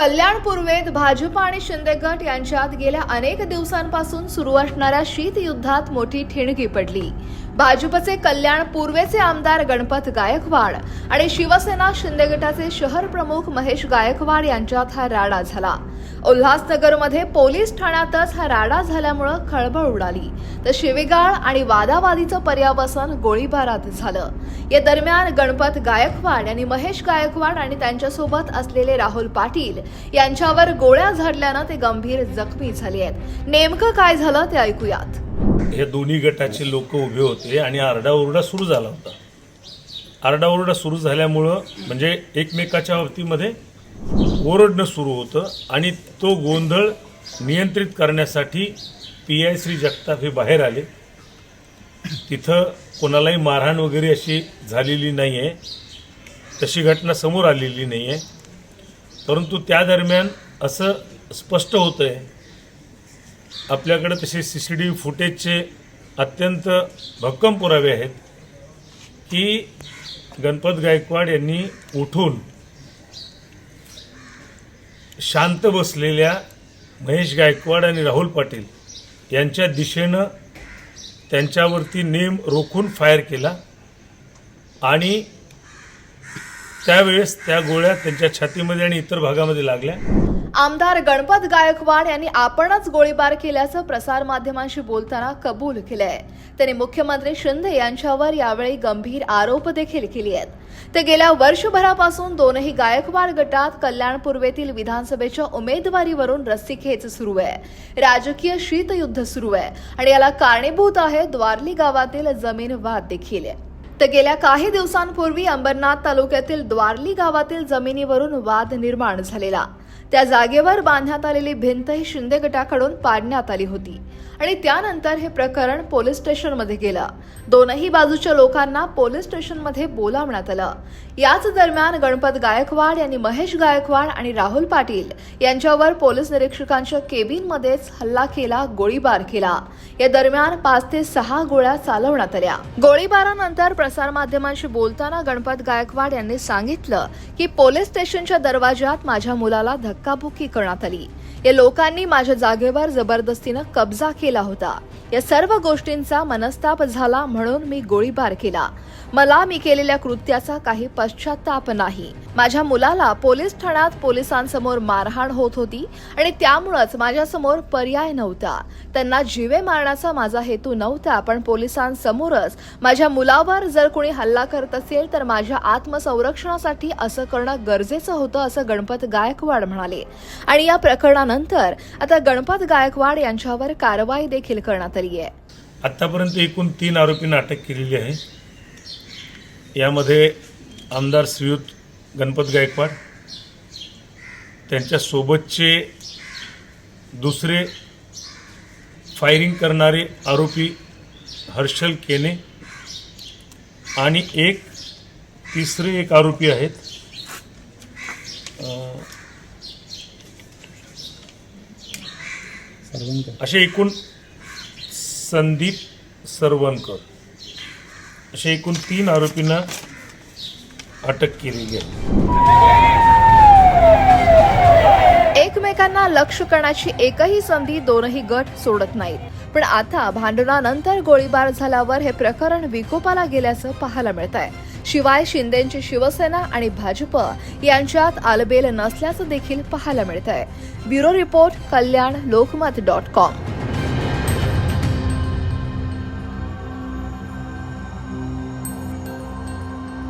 कल्याण पूर्वेत भाजप आणि शिंदे गट यांच्यात गेल्या अनेक दिवसांपासून सुरू असणाऱ्या शीतयुद्धात मोठी ठिणगी पडली. भाजपचे कल्याण पूर्वेचे आमदार गणपत गायकवाड आणि शिवसेना शिंदे गटाचे शहर प्रमुख महेश गायकवाड यांच्यात हा राडा झाला. उल्हासनगरमध्ये पोलीस ठाण्यातच हा राडा झाल्यामुळं खळबळ उडाली. तर शिवेगाळ आणि वादावादीचं पर्यावसन गोळीबारात झालं. या दरम्यान गणपत गायकवाड यांनी महेश गायकवाड आणि त्यांच्यासोबत असलेले राहुल पाटील यांच्यावर गोळ्या झाडल्यानं ते गंभीर जखमी झाले आहेत नेमकं काय झालं ते ऐकूयात. हे दोन्ही गटाचे लोक उभे होते आणि आरडाओरडा सुरू झाला होता. आरडाओरडा सुरू झाल्यामुळं म्हणजे एकमेकाच्या बाबतीमध्ये ओरडणं सुरू होतं आणि तो गोंधळ नियंत्रित करण्यासाठी पी आय श्री जगताप हे बाहेर आले. तिथं कोणालाही मारहाण वगैरे अशी झालेली नाही आहे तशी घटना समोर आलेली नाही आहे परंतु त्या दरम्यान असं स्पष्ट होतं आहे आपल्याकडे तसे सी सी टी व्ही फुटेजचे अत्यंत भक्कम पुरावे आहेत की गणपत गायकवाड यांनी उठून शांत बसलेल्या महेश गायकवाड आणि राहुल पाटील यांच्या दिशेनं त्यांच्यावरती नेम रोखून फायर केला आणि त्यावेळेस त्या गोळ्या त्यांच्या छातीमध्ये आणि इतर भागामध्ये लागल्या. आमदार गणपत गायकवाड यांनी आपणच गोळीबार केल्याचं प्रसारमाध्यमांशी बोलताना कबूल केलंय. त्यांनी मुख्यमंत्री शिंदे यांच्यावर यावेळी गंभीर आरोप देखील केले आहेत. ते गेल्या वर्षभरापासून दोनही गायकवाड गटात कल्याण पूर्वेतील विधानसभेच्या उमेदवारीवरून रस्सीखेच सुरू आहे. राजकीय शीतयुद्ध सुरू आहे आणि याला कारणीभूत आहे द्वारली गावातील जमीन वाद देखील. तर गेल्या काही दिवसांपूर्वी अंबरनाथ तालुक्यातील द्वारली गावातील जमिनीवरून वाद निर्माण झालेला. त्या जागेवर बांधण्यात आलेली भिंत ही शिंदे गटाकडून पाडण्यात आली होती. आणि त्यानंतर हे प्रकरण पोलीस स्टेशनमध्ये गेलं. दोनही बाजूच्या लोकांना पोलीस स्टेशनमध्ये बोलावण्यात आलं. याच दरम्यान गणपत गायकवाड यांनी महेश गायकवाड आणि राहुल पाटील यांच्यावर पोलीस निरीक्षकांच्या केबिनमध्येच हल्ला केला गोळीबार केला. या दरम्यान पाच ते सहा गोळ्या चालवण्यात आल्या. गोळीबारानंतर प्रसारमाध्यमांशी बोलताना गणपत गायकवाड यांनी सांगितलं की पोलीस स्टेशनच्या दरवाज्यात माझ्या मुलाला धक्काबुक्की करण्यात आली. या लोकांनी माझ्या जागेवर जबरदस्तीनं कब्जा केला होता. या सर्व गोष्टींचा मनस्ताप झाला म्हणून मी गोळीबार केला. मला मी केलेल्या कृत्याचा काही पश्चाताप नाही. माझ्या मुलाला पोलीस ठाण्यात पोलिसांसमोर मारहाण होत होती आणि त्यामुळंच माझ्यासमोर पर्याय नव्हता. त्यांना जीवे मारण्याचा माझा हेतू नव्हता पण पोलिसांसमोरच माझ्या मुलावर जर कोणी हल्ला करत असेल तर माझ्या आत्मसंरक्षणासाठी असं करणं गरजेचं होतं असं गणपत गायकवाड म्हणाले. आणि या त्यानंतर आता गणपत गायकवाड यांच्यावर कारवाई देखील करण्यात आली आहे. आत्तापर्यंत एकूण तीन आरोपींना अटक केलेली आहे. यामध्ये आमदार श्रीयुत गणपत गायकवाड त्यांच्या सोबतचे दुसरे फायरिंग करणारे आरोपी हर्षल केने आणि एक तिसरे एक आरोपी आहेत. असे एकूण संदीप सरवणकर. अशा एकूण तीन आरोपींना अटक केलेली आहे एकमेकांना लक्ष करण्याची एकही संधी दोनही गट सोडत नाहीत. पण आता भांडणानंतर गोळीबार झाल्यावर हे प्रकरण विकोपाला गेल्याचं पाहायला मिळत आहे शिवाय शिंदेची शिवसेना आणि भाजप यांच्यात आलबेल नसल्याचं देखील पाहायला मिळत आहे bureau report Kalyan Lokmat dot com.